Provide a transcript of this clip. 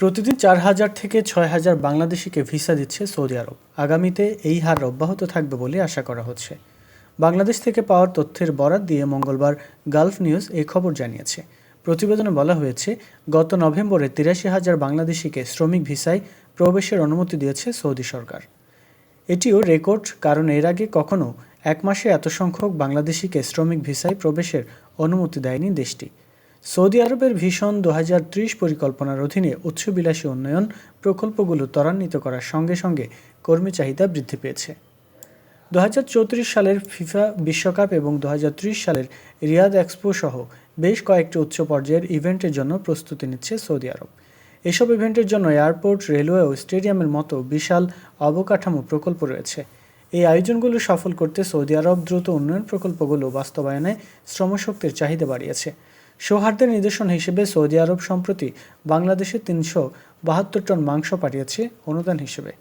প্রতিদিন চার হাজার থেকে ছয় হাজার বাংলাদেশিকে ভিসা দিচ্ছে সৌদি আরব। আগামীতে এই হার অব্যাহত থাকবে বলে আশা করা হচ্ছে। বাংলাদেশ থেকে পাওয়ার তথ্যের বরাত দিয়ে মঙ্গলবার গালফ নিউজ এই খবর জানিয়েছে। প্রতিবেদনে বলা হয়েছে, গত নভেম্বরে তিরাশি হাজার বাংলাদেশিকে শ্রমিক ভিসায় প্রবেশের অনুমতি দিয়েছে সৌদি সরকার। এটিও রেকর্ড, কারণ এর আগে কখনো এক মাসে এত সংখ্যক বাংলাদেশিকে শ্রমিক ভিসায় প্রবেশের অনুমতি দেয়নি দেশটি। সৌদি আরবের ভীষণ দু হাজার ত্রিশ পরিকল্পনার অধীনে উচ্চবিলাসী উন্নয়ন প্রকল্পগুলো ত্বরান্বিত করার সঙ্গে সঙ্গে কর্মী চাহিদা বৃদ্ধি পেয়েছে। দুহাজার চৌত্রিশ সালের ফিফা বিশ্বকাপ এবং দু হাজার ত্রিশ সালের রিয়াদ এক্সপো সহ বেশ কয়েকটি উচ্চ পর্যায়ের ইভেন্টের জন্য প্রস্তুতি নিচ্ছে সৌদি আরব। এসব ইভেন্টের জন্য এয়ারপোর্ট, রেলওয়ে ও স্টেডিয়ামের মতো বিশাল অবকাঠামো প্রকল্প রয়েছে। এই আয়োজনগুলো সফল করতে সৌদি আরব দ্রুত উন্নয়ন প্রকল্পগুলো বাস্তবায়নে শ্রমশক্তির চাহিদা বাড়িয়েছে। সৌহার্দ্যের নিদর্শন হিসেবে সৌদি আরব সম্প্রতি বাংলাদেশে তিনশো বাহাত্তর টন মাংস পাঠিয়েছে অনুদান হিসেবে।